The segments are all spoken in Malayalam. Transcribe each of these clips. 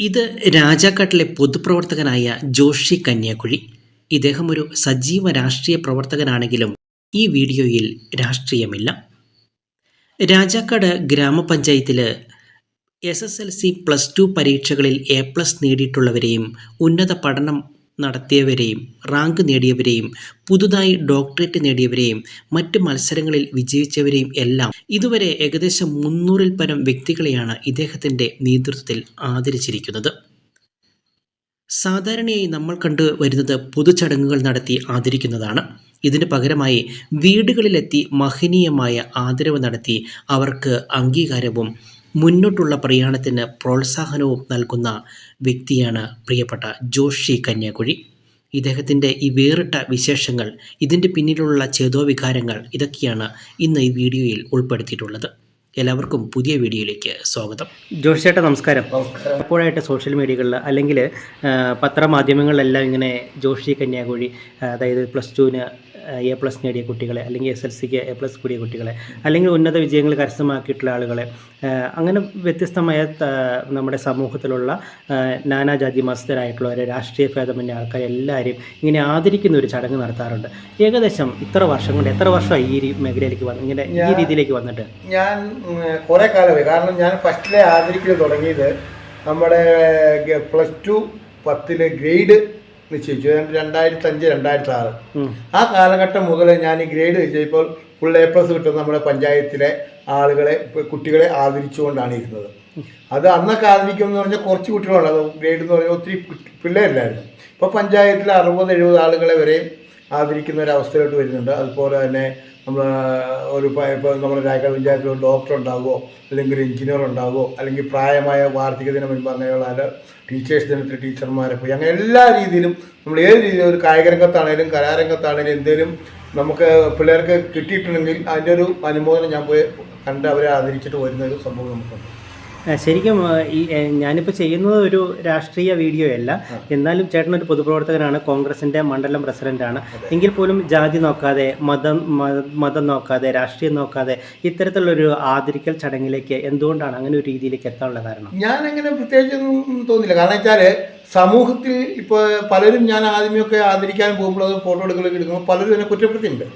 ഇത് രാജാക്കാട്ടിലെ പൊതുപ്രവർത്തകനായ ജോഷി കന്യാകുഴി. ഇദ്ദേഹം ഒരു സജീവ രാഷ്ട്രീയ പ്രവർത്തകനാണെങ്കിലും ഈ വീഡിയോയിൽ രാഷ്ട്രീയമില്ല. രാജാക്കാട് ഗ്രാമപഞ്ചായത്തിൽ S S L C plus two പരീക്ഷകളിൽ എ പ്ലസ് നേടിയിട്ടുള്ളവരെയും ഉന്നത പഠനം നടത്തിയവരെയും റാങ്ക് നേടിയവരെയും പുതുതായി ഡോക്ടറേറ്റ് നേടിയവരെയും മറ്റ് മത്സരങ്ങളിൽ വിജയിച്ചവരെയും എല്ലാം ഇതുവരെ ഏകദേശം മുന്നൂറിൽ പരം വ്യക്തികളെയാണ് ഇദ്ദേഹത്തിന്റെ നേതൃത്വത്തിൽ ആദരിച്ചിരിക്കുന്നത്. സാധാരണയായി നമ്മൾ കണ്ടു വരുന്നത് പൊതുചടങ്ങുകൾ നടത്തി ആദരിക്കുന്നതാണ്. ഇതിന് പകരമായി വീടുകളിലെത്തി മഹനീയമായ ആദരവ് നടത്തി അവർക്ക് അംഗീകാരവും മുന്നോട്ടുള്ള പ്രയാണത്തിന് പ്രോത്സാഹനവും നൽകുന്ന വ്യക്തിയാണ് പ്രിയപ്പെട്ട ജോഷി കന്യാകുഴി. ഇദ്ദേഹത്തിന്റെ ഈ വേറിട്ട വിശേഷങ്ങൾ ഇതിന്റെ പിന്നിലുള്ള ചേതോവികാരങ്ങൾ ഇതൊക്കെയാണ് ഇന്ന് ഈ വീഡിയോയിൽ ഉൾപ്പെടുത്തിയിട്ടുള്ളത്. എല്ലാവർക്കും പുതിയ വീഡിയോയിലേക്ക് സ്വാഗതം. ജോഷി ചേട്ടാ നമസ്കാരം. നമസ്കാരം. എപ്പോഴായിട്ട് സോഷ്യൽ മീഡിയകളിൽ അല്ലെങ്കിൽ പത്രമാധ്യമങ്ങളിലെല്ലാം ഇങ്ങനെ ജോഷി കന്യാകുഴി അതായത് പ്ലസ് ടുവിന് എ പ്ലസ് നേടിയ കുട്ടികളെ അല്ലെങ്കിൽ എസ് എൽ സിക്ക് എ പ്ലസ് കൂടിയ കുട്ടികളെ അല്ലെങ്കിൽ ഉന്നത വിജയങ്ങൾ കരസ്ഥമാക്കിയിട്ടുള്ള ആളുകളെ. അങ്ങനെ വ്യത്യസ്തമായ നമ്മുടെ സമൂഹത്തിലുള്ള നാനാജാതി മതസ്ഥരായിട്ടുള്ളവരെ രാഷ്ട്രീയ ഭേദമന്യ ആൾക്കാരെ എല്ലാവരെയും ഇങ്ങനെ ആദരിക്കുന്ന ഒരു ചടങ്ങ് നടത്താറുണ്ട്. ഏകദേശം ഇത്ര വർഷം കൊണ്ട് എത്ര വർഷമായി ഈ മേഖലയിലേക്ക് വന്ന് ഇങ്ങനെ ഈ രീതിയിലേക്ക് വന്നിട്ട്? ഞാൻ കുറെ കാലമായി. കാരണം ഞാൻ ഫസ്റ്റിലെ ആദരിക്കൽ തുടങ്ങിയത് നമ്മുടെ പ്ലസ് ടു പത്തിലെ ഗ്രേഡ് നിശ്ചയിച്ചു. ഏതാണ്ട് രണ്ടായിരത്തി അഞ്ച് രണ്ടായിരത്തി ആറ്. ആ കാലഘട്ടം മുതൽ ഞാൻ ഈ ഗ്രേഡ് നിശ്ചയിപ്പോൾ ഫുൾ എ പ്ലസ് കിട്ടുന്ന നമ്മുടെ പഞ്ചായത്തിലെ ആളുകളെ കുട്ടികളെ ആദരിച്ചുകൊണ്ടാണ് ഇരുന്നത്. അത് അന്നൊക്കെ ആദരിക്കുമെന്ന് പറഞ്ഞാൽ കുറച്ച് കുട്ടികളുണ്ട്. അത് ഗ്രേഡ് എന്ന് പറഞ്ഞാൽ ഒത്തിരി പിള്ളേരില്ലായിരുന്നു. ഇപ്പോൾ പഞ്ചായത്തിലെ അറുപത് എഴുപത് ആളുകളെ വരെയും ആദരിക്കുന്ന ഒരു അവസ്ഥയിലോട്ട് വരുന്നുണ്ട്. അതുപോലെ തന്നെ നമ്മൾ ഒരു ഇപ്പോൾ നമ്മുടെ രായക്കാട് പഞ്ചായത്തിൽ ഒരു ഡോക്ടർ ഉണ്ടാവുമോ അല്ലെങ്കിൽ ഒരു എഞ്ചിനീയർ ഉണ്ടാവുമോ അല്ലെങ്കിൽ പ്രായമായ വാർദ്ധക്യ ദിനം മുൻപ് അങ്ങനെയുള്ള ടീച്ചേഴ്സ് ദിനത്തിൽ ടീച്ചർമാരെ പോയി അങ്ങനെ എല്ലാ രീതിയിലും നമ്മൾ ഏത് രീതിയിലും ഒരു കായിക രംഗത്താണേലും കലാരംഗത്താണേലും എന്തെങ്കിലും നമുക്ക് പിള്ളേർക്ക് കിട്ടിയിട്ടുണ്ടെങ്കിൽ അതിന്റെ ഒരു അനുമോദനം ഞാൻ പോയി കണ്ട് അവരെ ആദരിച്ചിട്ട് വരുന്ന ഒരു സംഭവം നമുക്കുണ്ട്. ശരിക്കും ഈ ഞാനിപ്പോൾ ചെയ്യുന്നത് ഒരു രാഷ്ട്രീയ വീഡിയോ അല്ല. എന്നാലും ചേട്ടൻ ഒരു പൊതുപ്രവർത്തകനാണ് കോൺഗ്രസിന്റെ മണ്ഡലം പ്രസിഡന്റാണ്. എങ്കിൽ പോലും ജാതി നോക്കാതെ മതം മതം നോക്കാതെ രാഷ്ട്രീയം നോക്കാതെ ഇത്തരത്തിലുള്ളൊരു ആദരിക്കൽ ചടങ്ങിലേക്ക് എന്തുകൊണ്ടാണ് അങ്ങനെ ഒരു രീതിയിലേക്ക് എത്താനുള്ള കാരണം? ഞാൻ അങ്ങനെ പ്രത്യേകിച്ചൊന്നും തോന്നില്ല. കാരണം വെച്ചാൽ സമൂഹത്തിൽ ഇപ്പോൾ പലരും ഞാൻ ആദ്യമൊക്കെ ആദരിക്കാൻ പോകുമ്പോൾ അത് ഫോട്ടോ എടുക്കലൊക്കെ എടുക്കുമ്പോൾ പലരും എന്നെ കുറ്റപ്പെടുത്തിയിട്ടുണ്ട്.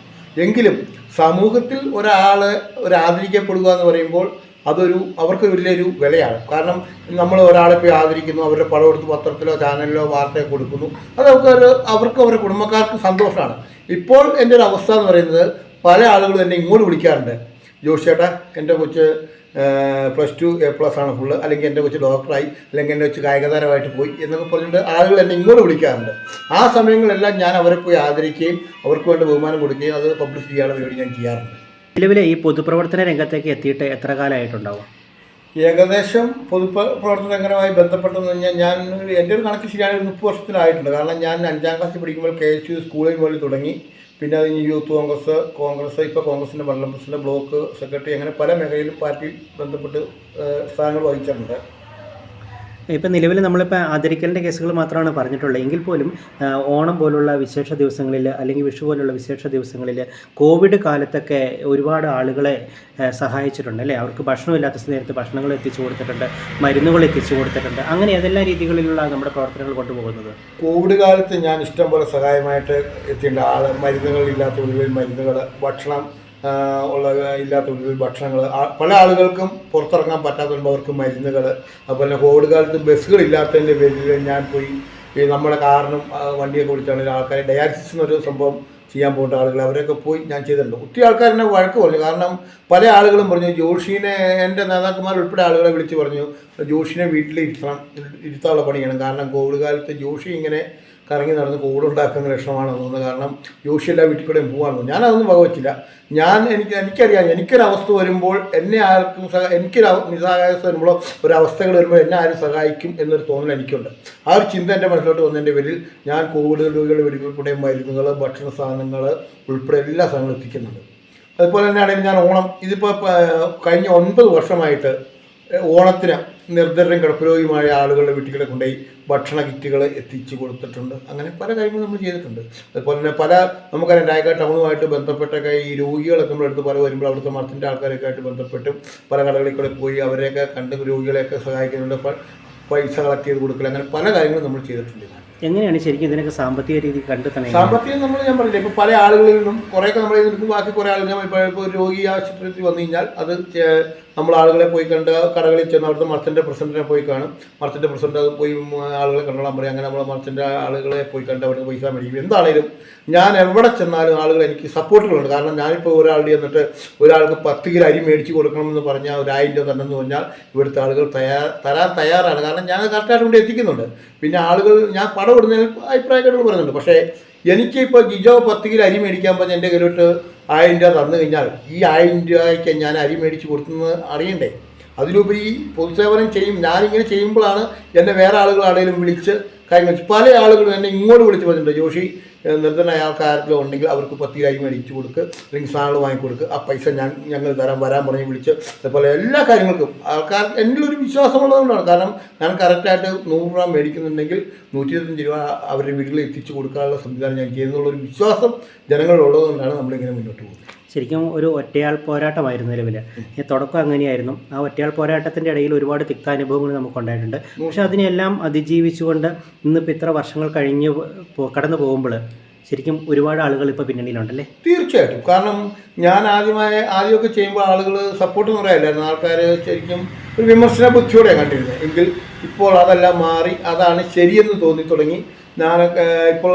എങ്കിലും സമൂഹത്തിൽ ഒരാൾ ഒരു ആദരിക്കപ്പെടുക എന്ന് പറയുമ്പോൾ അതൊരു അവർക്ക് വലിയൊരു വിലയാണ്. കാരണം നമ്മൾ ഒരാളെ പോയി ആദരിക്കുന്നു അവരുടെ പടം എടുത്ത് പത്രത്തിലോ ചാനലിലോ വാർത്തയോ കൊടുക്കുന്നു അത് അവർക്ക് അവർക്ക് അവരുടെ കുടുംബക്കാർക്ക് സന്തോഷമാണ്. ഇപ്പോൾ എന്റെ ഒരു അവസ്ഥ എന്ന് പറയുന്നത് പല ആളുകളും എന്നെ ഇങ്ങോട്ട് വിളിക്കാറുണ്ട്. ജോഷിയേട്ടാ എന്റെ കൊച്ച് പ്ലസ് ടു എ പ്ലസ് ആണ് ഫുള്ള് അല്ലെങ്കിൽ എന്റെ കൊച്ച് ഡോക്ടറായി അല്ലെങ്കിൽ എന്റെ കൊച്ച് കായികതാരമായിട്ട് പോയി എന്നൊക്കെ പറഞ്ഞിട്ട് ആളുകൾ എന്നെ ഇങ്ങോട്ട് വിളിക്കാറുണ്ട്. ആ സമയങ്ങളെല്ലാം ഞാൻ അവരെ പോയി ആദരിക്കുകയും അവർക്ക് വേണ്ട ബഹുമാനം കൊടുക്കുകയും അത് പബ്ലിഷ് ചെയ്യാനുള്ള പരിപാടി ഞാൻ ചെയ്യാറുണ്ട്. നിലവിലെ ഈ പൊതുപ്രവർത്തന രംഗത്തേക്ക് എത്തിയിട്ട് എത്ര കാലമായിട്ടുണ്ടാവും? ഏകദേശം പൊതുപ്രവർത്തന രംഗമായി ബന്ധപ്പെട്ടെന്ന് പറഞ്ഞാൽ ഞാൻ എന്റെ ഒരു കണക്ക് ശരിയാണ് ഒരു മുപ്പത് വർഷത്തിലായിട്ടുണ്ട് കാരണം ഞാൻ അഞ്ചാം ക്ലാസ്സിൽ പഠിക്കുമ്പോൾ കെ എച്ച് യു സ്കൂളിൽ പോലെ തുടങ്ങി. പിന്നെ അത് കഴിഞ്ഞ് യൂത്ത് കോൺഗ്രസ് കോൺഗ്രസ് ഇപ്പോൾ കോൺഗ്രസിന്റെ മണ്ഡലം പ്രസിഡന്റ് ബ്ലോക്ക് സെക്രട്ടറി അങ്ങനെ പല മേഖലയിലും പാർട്ടി ബന്ധപ്പെട്ട് സ്ഥാനങ്ങൾ വഹിച്ചിട്ടുണ്ട്. ഇപ്പം നിലവിൽ നമ്മളിപ്പോൾ ആദരിക്കലിന്റെ കേസുകൾ മാത്രമാണ് പറഞ്ഞിട്ടുള്ളത്. എങ്കിൽ പോലും ഓണം പോലുള്ള വിശേഷ ദിവസങ്ങളിൽ അല്ലെങ്കിൽ വിഷു പോലുള്ള വിശേഷ ദിവസങ്ങളിൽ കോവിഡ് കാലത്തൊക്കെ ഒരുപാട് ആളുകളെ സഹായിച്ചിട്ടുണ്ട് അല്ലേ? അവർക്ക് ഭക്ഷണമില്ലാത്ത നേരത്ത് ഭക്ഷണങ്ങൾ എത്തിച്ചു കൊടുത്തിട്ടുണ്ട് മരുന്നുകൾ എത്തിച്ചു കൊടുത്തിട്ടുണ്ട്. അങ്ങനെ ഏതെല്ലാം രീതികളിലുള്ള നമ്മുടെ പ്രവർത്തനങ്ങൾ കൊണ്ടുപോകുന്നത്? കോവിഡ് കാലത്ത് ഞാൻ ഇഷ്ടംപോലെ സഹായമായിട്ട് എത്തിയിട്ടുണ്ട്. ആൾ മരുന്നുകൾ ഇല്ലാത്ത വീടുകളിൽ മരുന്നുകൾ ഭക്ഷണം ഉള്ള ഇല്ലാത്ത ഭക്ഷണങ്ങൾ. പല ആളുകൾക്കും പുറത്തിറങ്ങാൻ പറ്റാത്തതുകൊണ്ട് അവർക്ക് മരുന്നുകൾ അതുപോലെ കോവിഡ് കാലത്ത് ബസ്സുകൾ ഇല്ലാത്തതിന്റെ പേരിൽ ഞാൻ പോയി. ഈ നമ്മുടെ കാറിനും വണ്ടിയൊക്കെ വിളിച്ചാണെങ്കിൽ ആൾക്കാരെ ഡയാലിസിസ് എന്നൊരു സംഭവം ചെയ്യാൻ പോകേണ്ട ആളുകൾ അവരൊക്കെ പോയി ഞാൻ ചെയ്തിട്ടുണ്ട്. ഒത്തിരി ആൾക്കാർ എന്നെ വഴക്ക് പറഞ്ഞു. കാരണം പല ആളുകളും പറഞ്ഞു ജോഷിനെ എന്റെ നേതാക്കന്മാർ ഉൾപ്പെടെ ആളുകളെ വിളിച്ച് പറഞ്ഞു ജോഷിനെ വീട്ടിൽ ഇരുത്തണം ഇരുത്താനുള്ള പണിയാണ്. കാരണം കോവിഡ് കാലത്ത് ജോഷി ഇങ്ങനെ കറങ്ങി നടന്ന് കൂടുണ്ടാക്കുന്ന ലക്ഷണമാണെന്ന് തോന്നുന്നത്. കാരണം എല്ലാ വീട്ടിൽ കൂടെയും പോകാണെന്ന് ഞാൻ അതൊന്നും വകവച്ചില്ല. ഞാൻ എനിക്ക് എനിക്കറിയാം. എനിക്കൊരവസ്ഥ വരുമ്പോൾ എന്നെ ആർക്കും സഹ എനിക്കൊരു നിസ്സഹായാവസ്ഥ വരുമ്പോൾ ഒരവസ്ഥകൾ വരുമ്പോൾ എന്നെ ആരും സഹായിക്കും എന്നൊരു തോന്നൽ എനിക്കുണ്ട്. ആ ഒരു ചിന്ത എന്റെ മനസ്സിലോട്ട് വന്നതിന്റെ പേരിൽ ഞാൻ കോവിഡ് രോഗികളുടെ വീട്ടിൽ കൂടെ മരുന്നുകൾ ഭക്ഷണ സാധനങ്ങൾ ഉൾപ്പെടെ എല്ലാ സാധനങ്ങളും എത്തിക്കുന്നുണ്ട്. അതുപോലെ തന്നെയാണെങ്കിൽ ഞാൻ ഓണം ഇതിപ്പോൾ കഴിഞ്ഞ ഒൻപത് വർഷമായിട്ട് ഓണത്തിന് നിർദ്ധരരും കിടപ്പുരോഗിയുമായ ആളുകളുടെ വീട്ടുകളെ കൊണ്ടുപോയി ഭക്ഷണ കിറ്റുകൾ എത്തിച്ചു കൊടുത്തിട്ടുണ്ട്. അങ്ങനെ പല കാര്യങ്ങളും നമ്മൾ ചെയ്തിട്ടുണ്ട്. അതുപോലെ തന്നെ പല നമുക്കറിയാം രായക്കാട് ടൗണുമായിട്ട് ബന്ധപ്പെട്ടൊക്കെ ഈ രോഗികളൊക്കെ നമ്മളെടുത്ത് പല വരുമ്പോൾ അവിടുത്തെ മതത്തിന്റെ ആൾക്കാരൊക്കെ ആയിട്ട് ബന്ധപ്പെട്ടും പല കടകളിൽ കൂടെ പോയി അവരെയൊക്കെ കണ്ട് രോഗികളെയൊക്കെ സഹായിക്കുന്നുണ്ട് പൈസ കളക്ട് ചെയ്ത് കൊടുക്കൽ അങ്ങനെ പല കാര്യങ്ങളും നമ്മൾ ചെയ്തിട്ടുണ്ട് എങ്ങനെയാണ് ശരിക്കും ഇതിനൊക്കെ സാമ്പത്തിക രീതി കണ്ടെത്തണേ? സാമ്പത്തികം നമ്മൾ ഞാൻ പറഞ്ഞില്ല ഇപ്പോൾ പല ആളുകളിൽ നിന്നും കുറേയൊക്കെ നമ്മൾ നിൽക്കും ബാക്കി കുറേ ആളുകൾ ഇപ്പോൾ രോഗി ആശുപത്രിയിൽ വന്നു കഴിഞ്ഞാൽ അത് നമ്മൾ ആളുകളെ പോയി കണ്ട് കടകളിൽ ചെന്ന് അവിടുത്തെ മർച്ചന്റെ പ്രസിഡന്റിനെ പോയി കാണും. മർച്ചന്റെ പ്രസിഡന്റ് അത് പോയി ആളുകളെ കണ്ടോളാൻ പറയും. അങ്ങനെ നമ്മളെ മർച്ചന്റെ ആളുകളെ പോയി കണ്ട് അവിടെ പൈസ മേടിക്കും. എന്താണേലും ഞാൻ എവിടെ ചെന്നാലും ആളുകൾ എനിക്ക് സപ്പോർട്ടുകളുണ്ട്. കാരണം ഞാനിപ്പോൾ ഒരാളുടെ എന്നിട്ട് ഒരാൾക്ക് പത്ത് കിലോ അരി മേടിച്ച് കൊടുക്കണമെന്ന് പറഞ്ഞാൽ ഒരായിരം രൂപ തന്നെന്ന് പറഞ്ഞാൽ ഇവിടുത്തെ ആളുകൾ തയ്യാർ തരാൻ തയ്യാറാണ്. കാരണം ഞാൻ കറക്റ്റായിട്ട് കൊണ്ട് എത്തിക്കുന്നുണ്ട്. പിന്നെ ആളുകൾ ഞാൻ പടം ഇടുന്നതിൽ അഭിപ്രായക്കാരുകൾ പറയുന്നുണ്ട്. പക്ഷേ എനിക്ക് ഇപ്പോൾ ജിജോ പത്ത് കിലോ അരി മേടിക്കാൻ പറഞ്ഞ് എന്റെ കയ്യിലോട്ട് ആയിരം രൂപ തന്നു കഴിഞ്ഞാൽ ഈ ആയിരം രൂപയ്ക്ക് ഞാൻ അരി മേടിച്ച് കൊടുക്കുന്നത് അറിയണ്ടേ? അതിലുപരി പൊതുസേവനം ചെയ്യും. ഞാനിങ്ങനെ ചെയ്യുമ്പോഴാണ് എന്നെ വേറെ ആളുകളാണെങ്കിലും വിളിച്ച് കാര്യങ്ങൾ പല ആളുകളും എന്നെ ഇങ്ങോട്ട് വിളിച്ച് പറഞ്ഞിട്ടുണ്ട് ജോഷി നിർദ്ധന ആൾക്കാരെങ്കിലും ഉണ്ടെങ്കിൽ അവർക്ക് പത്തി കിലോ അരി മേടിച്ച് കൊടുക്ക് അല്ലെങ്കിൽ സാധനങ്ങൾ വാങ്ങിക്കൊടുക്ക് ആ പൈസ ഞാൻ ഞങ്ങൾ തരാൻ വരാൻ പറഞ്ഞ് വിളിച്ച് അതുപോലെ എല്ലാ കാര്യങ്ങൾക്കും. ആൾക്കാർ എന്നിലൊരു വിശ്വാസമുള്ളതുകൊണ്ടാണ്. കാരണം ഞാൻ കറക്റ്റായിട്ട് നൂറ് രൂപ മേടിക്കുന്നുണ്ടെങ്കിൽ നൂറ്റി ഇരുപത്തഞ്ച് രൂപ അവരുടെ വീട്ടിൽ എത്തിച്ചു കൊടുക്കാനുള്ള സംവിധാനം ഞാൻ ചെയ്യുന്നുള്ളൊരു വിശ്വാസം ജനങ്ങളിലുള്ളതുകൊണ്ടാണ് നമ്മളിങ്ങനെ മുന്നോട്ട് പോകുന്നത്. ശരിക്കും ഒരു ഒറ്റയാൾ പോരാട്ടമായിരുന്നു നിലവിൽ തുടക്കം അങ്ങനെയായിരുന്നു. ആ ഒറ്റയാൾ പോരാട്ടത്തിന്റെ ഇടയിൽ ഒരുപാട് തിക്താനുഭവങ്ങൾ നമുക്കുണ്ടായിട്ടുണ്ട്. പക്ഷെ അതിനെല്ലാം അതിജീവിച്ചുകൊണ്ട് ഇന്നിപ്പോൾ ഇത്ര വർഷങ്ങൾ കഴിഞ്ഞ് കടന്നു പോകുമ്പോൾ ശരിക്കും ഒരുപാട് ആളുകൾ ഇപ്പോൾ പിന്നണിയിലുണ്ടല്ലേ? തീർച്ചയായിട്ടും. കാരണം ഞാൻ ആദ്യമായി ആദ്യമൊക്കെ ചെയ്യുമ്പോൾ ആളുകൾ സപ്പോർട്ട് എന്ന് പറയാനില്ലായിരുന്നു. ആൾക്കാർ ശരിക്കും ഒരു വിമർശന ബുദ്ധിയോടെയാണ് കണ്ടിരുന്നത്. എങ്കിൽ ഇപ്പോൾ അതെല്ലാം മാറി അതാണ് ശരിയെന്ന് തോന്നി തുടങ്ങി. ഞാൻ ഇപ്പോൾ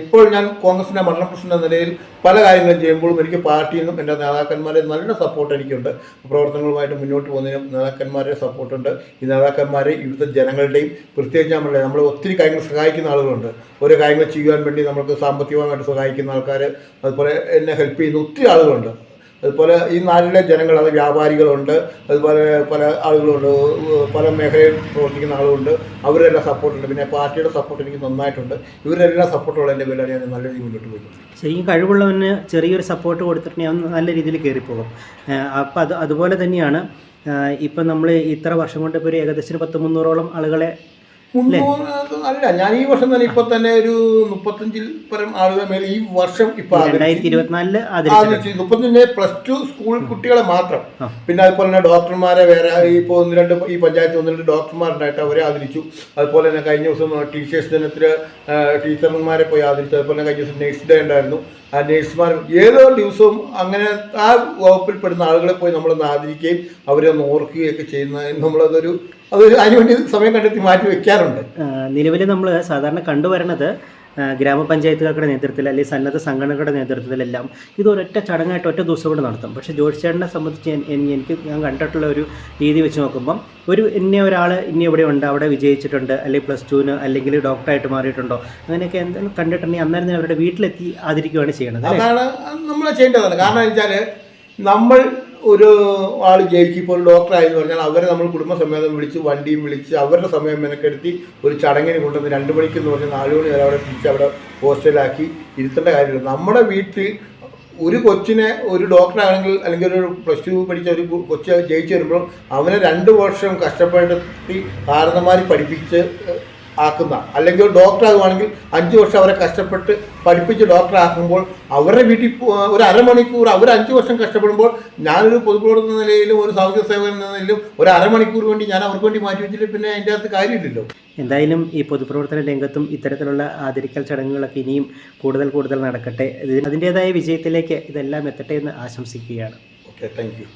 ഇപ്പോൾ ഞാൻ കോൺഗ്രസിന്റെ മണ്ഡലം പ്രസിഡന്റ് എന്ന നിലയിൽ പല കാര്യങ്ങളും ചെയ്യുമ്പോഴും എനിക്ക് പാർട്ടിയിൽ നിന്നും എന്റെ നേതാക്കന്മാരെ നല്ല സപ്പോർട്ട് എനിക്കുണ്ട്. പ്രവർത്തനങ്ങളുമായിട്ട് മുന്നോട്ട് പോകുന്നതിനും നേതാക്കന്മാരുടെ സപ്പോർട്ടുണ്ട് ഈ നേതാക്കന്മാരെ ഇവിടുത്തെ ജനങ്ങളുടെയും പ്രത്യേകിച്ച് നമ്മളുടെ നമ്മൾ ഒത്തിരി കാര്യങ്ങൾ സഹായിക്കുന്ന ആളുകളുണ്ട്. ഓരോ കാര്യങ്ങൾ ചെയ്യുവാൻ വേണ്ടി നമ്മൾക്ക് സാമ്പത്തികമായിട്ട് സഹായിക്കുന്ന ആൾക്കാർ അതുപോലെ എന്നെ ഹെൽപ്പ് ചെയ്യുന്ന ഒത്തിരി ആളുകളുണ്ട്. അതുപോലെ ഈ നാട്ടിലെ ജനങ്ങൾ അത് വ്യാപാരികളുണ്ട് അതുപോലെ പല ആളുകളുണ്ട് പല മേഖലയിൽ പ്രവർത്തിക്കുന്ന ആളുകളുണ്ട്. അവരെല്ലാം സപ്പോർട്ടുണ്ട് പിന്നെ പാർട്ടിയുടെ സപ്പോർട്ട് എനിക്ക് നന്നായിട്ടുണ്ട്. ഇവരെല്ലാം സപ്പോർട്ടുള്ള എന്റെ പേരിലാണ് ഞാൻ നല്ല രീതിയിൽ മുന്നോട്ട് പോയിട്ടുണ്ട്. ശരിക്കും കഴിവുള്ളവന് ചെറിയൊരു സപ്പോർട്ട് കൊടുത്തിട്ടുണ്ടെങ്കിൽ അവൻ നല്ല രീതിയിൽ കയറിപ്പോകും. അപ്പം അത് അതുപോലെ തന്നെയാണ് ഇപ്പം നമ്മൾ ഇത്ര വർഷം കൊണ്ട് ഇപ്പോൾ ഒരു ഏകദേശം പത്ത് മുന്നൂറോളം ആളുകളെ മുന്നൂറ് അല്ല ഞാൻ ഈ വർഷം തന്നെ ഇപ്പൊ തന്നെ ഒരു മുപ്പത്തഞ്ചിൽ പരം ആളുകളെ മേലെ ഈ വർഷം ഇപ്പൊ രണ്ടായിരത്തി ഇരുപത്തിനാലിൽ മുപ്പത്തഞ്ചിന് പ്ലസ് ടു സ്കൂൾ കുട്ടികളെ മാത്രം. പിന്നെ അതുപോലെ തന്നെ ഡോക്ടർമാരെ വേറെ ഇപ്പോൾ ഒന്ന് രണ്ട് ഈ പഞ്ചായത്ത് ഒന്ന് രണ്ട് ഡോക്ടർമാരുണ്ടായിട്ട് അവരെ ആദരിച്ചു. അതുപോലെ തന്നെ കഴിഞ്ഞ ദിവസം ടീച്ചേഴ്സ് ദിനത്തിൽ ടീച്ചർമാരെ പോയി ആദരിച്ചു. അതുപോലെ തന്നെ കഴിഞ്ഞ ദിവസം നേഴ്സ് ഡേ ഉണ്ടായിരുന്നു. ആ നേഴ്സുമാർ ഏതോ ദിവസവും അങ്ങനെ ആ വകുപ്പിൽപ്പെടുന്ന ആളുകളെ പോയി നമ്മളൊന്ന് ആദരിക്കുകയും അവരെ ഒന്ന് ഓർക്കുകയൊക്കെ ചെയ്യുന്ന നമ്മളതൊരു അതൊരു അതിനുവേണ്ടി സമയം കണ്ടെത്തി മാറ്റി വെക്കാറുണ്ട്. നിലവിൽ നമ്മൾ സാധാരണ കണ്ടുവരുന്നത് ഗ്രാമപഞ്ചായത്തുകാരുടെ നേതൃത്വത്തിൽ അല്ലെങ്കിൽ സന്നദ്ധ സംഘടനകളുടെ നേതൃത്വത്തിലെല്ലാം ഇത് ഒരൊറ്റ ചടങ്ങായിട്ട് ഒറ്റ ദിവസം കൊണ്ട് നടത്തും. പക്ഷേ ജോർജ് ചേട്ടനെ സംബന്ധിച്ച് എനിക്ക് ഞാൻ കണ്ടിട്ടുള്ള ഒരു രീതി വെച്ച് നോക്കുമ്പം ഒരു ഇന്ന ഒരാൾ ഇനി ഇവിടെ ഉണ്ട് അവിടെ വിജയിച്ചിട്ടുണ്ട് അല്ലെങ്കിൽ പ്ലസ് ടുവിന് അല്ലെങ്കിൽ ഡോക്ടറായിട്ട് മാറിയിട്ടുണ്ടോ അങ്ങനെയൊക്കെ എന്തെങ്കിലും കണ്ടിട്ടുണ്ടെങ്കിൽ അന്നേരം തന്നെ അവരുടെ വീട്ടിലെത്തി ആദരിക്കുകയാണ് ചെയ്യുന്നത് അതാണ് നമ്മൾ ചെയ്യേണ്ടതല്ല കാരണം വെച്ചാൽ നമ്മൾ ഒരു ആൾ ജയിക്കും ഇപ്പോൾ ഒരു ഡോക്ടറായി എന്ന് പറഞ്ഞാൽ അവരെ നമ്മൾ കുടുംബസമേതം വിളിച്ച് വണ്ടിയും വിളിച്ച് അവരുടെ സമയം മെനക്കെടുത്തി ഒരു ചടങ്ങിന് കൊണ്ടുവന്ന് രണ്ട് മണിക്ക് എന്ന് പറഞ്ഞാൽ നാല് മണി വരെ അവിടെ തിരിച്ച് അവിടെ ഹോസ്റ്റലാക്കി ഇരുത്തേണ്ട കാര്യമില്ല. നമ്മുടെ വീട്ടിൽ ഒരു കൊച്ചിനെ ഒരു ഡോക്ടറാണെങ്കിൽ അല്ലെങ്കിൽ ഒരു പ്ലസ് ടു പഠിച്ച ഒരു കൊച്ചു ജയിച്ചു വരുമ്പോൾ അവനെ രണ്ട് വർഷം കഷ്ടപ്പെടുത്തി കാരണന്മാർ പഠിപ്പിച്ച് ആക്കുന്ന. അല്ലെങ്കിൽ ഒരു ഡോക്ടർ ആകുവാണെങ്കിൽ അഞ്ച് വർഷം അവരെ കഷ്ടപ്പെട്ട് പഠിപ്പിച്ച് ഡോക്ടർ ആക്കുമ്പോൾ അവരുടെ വീട്ടിൽ ഒരു അരമണിക്കൂർ അവർ അഞ്ച് വർഷം കഷ്ടപ്പെടുമ്പോൾ ഞാനൊരു പൊതുപ്രവർത്തന നിലയിലും ഒരു സാമൂഹ്യ സേവകൻ എന്ന നിലയിലും ഒരു അരമണിക്കൂർ വേണ്ടി ഞാൻ അവർക്ക് വേണ്ടി മാറ്റി വെച്ചിട്ട് പിന്നെ അതിന്റെ അകത്ത് കാര്യമില്ലല്ലോ. എന്തായാലും ഈ പൊതുപ്രവർത്തന രംഗത്തും ഇത്തരത്തിലുള്ള ആദരിക്കൽ ചടങ്ങുകളൊക്കെ ഇനിയും കൂടുതൽ കൂടുതൽ നടക്കട്ടെ. അതിന്റെതായ അതിന്റേതായ വിജയത്തിലേക്ക് ഇതെല്ലാം എത്തട്ടെ എന്ന് ആശംസിക്കുകയാണ്. Okay thank you